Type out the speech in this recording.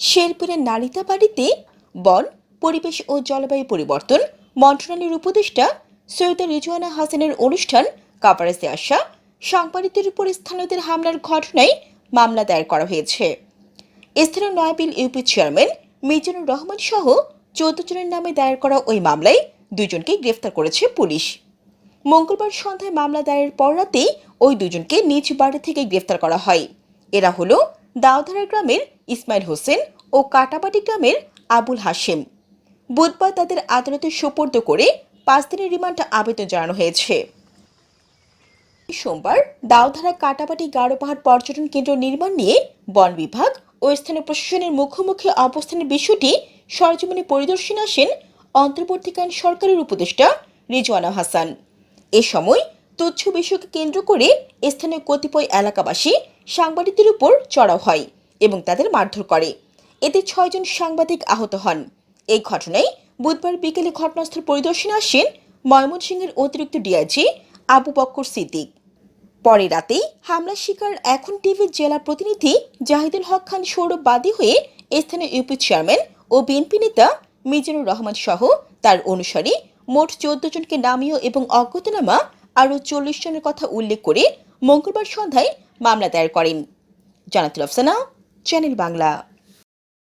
শেরপুরের নালিতা বাড়িতে বন, পরিবেশ ও জলবায়ু পরিবর্তন মন্ত্রণালয়ের উপদেষ্টা সৈয়দ রিজওয়ানা হাসানের অনুষ্ঠান কাভারেজে আসা, সাংবাদিকদের উপর স্থানীয়দের হামলার ঘটনায় মামলা দায়ের করা হয়েছে। স্থানীয় নয়াবিল ইউপি চেয়ারম্যান মিজানুর রহমান সহ চৌদ্দ জনের নামে দায়ের করা ওই মামলায় দুজনকে গ্রেফতার করেছে পুলিশ। মঙ্গলবার সন্ধ্যায় মামলা দায়ের পর রাতেই ওই দুজনকে নিজ বাড়ি থেকে গ্রেফতার করা হয়। এরা হলো দাওধারা গ্রামের ইসমাইল হোসেন ও কাটাবাটি গ্রামের আবুল হাশেম। বুধবার তাদের আদালতে সোপর্দ করে পাঁচ দিনের রিমান্ড আবেদন জানানো হয়েছে। সোমবার দাওধারা কাটাবাটি গাঢ় পাহাড় পর্যটন কেন্দ্র নির্মাণ নিয়ে বন বিভাগ ও স্থানীয় প্রশাসনের মুখোমুখি অবস্থানের বিষয়টি সরজমিনে পরিদর্শনে আসেন অন্তর্বর্তীকালীন সরকারের উপদেষ্টা রিজওয়ানা হাসান। এ সময় তুচ্ছ বিষয়কে কেন্দ্র করে স্থানীয় কতিপয় এলাকাবাসী সাংবাদিকদের উপর চড়াও হয় এবং তাদের মারধর করে। এতে ছয়জন সাংবাদিক আহত হন। এই ঘটনায় বুধবার বিকেলে ঘটনাস্থল পরিদর্শনে আসেন ময়মনসিংহের অতিরিক্ত ডিআইজি আবু বক্কর সিদ্দিক। পরে রাতেই হামলার শিকার এখন টিভির জেলা প্রতিনিধি জাহিদুল হক খান সৌরভ বাদী হয়ে স্থানীয় ইউপি চেয়ারম্যান ও বিএনপি নেতা মিজানুর রহমান সহ তার অনুসারী মোট চোদ্দ জনকে নামীয় এবং অজ্ঞাতনামা আরও চল্লিশ জনের কথা উল্লেখ করে মঙ্গলবার সন্ধ্যায় মামলা দায়ের করেন। জানাতুল আফসানা, চ্যানেল বাংলা।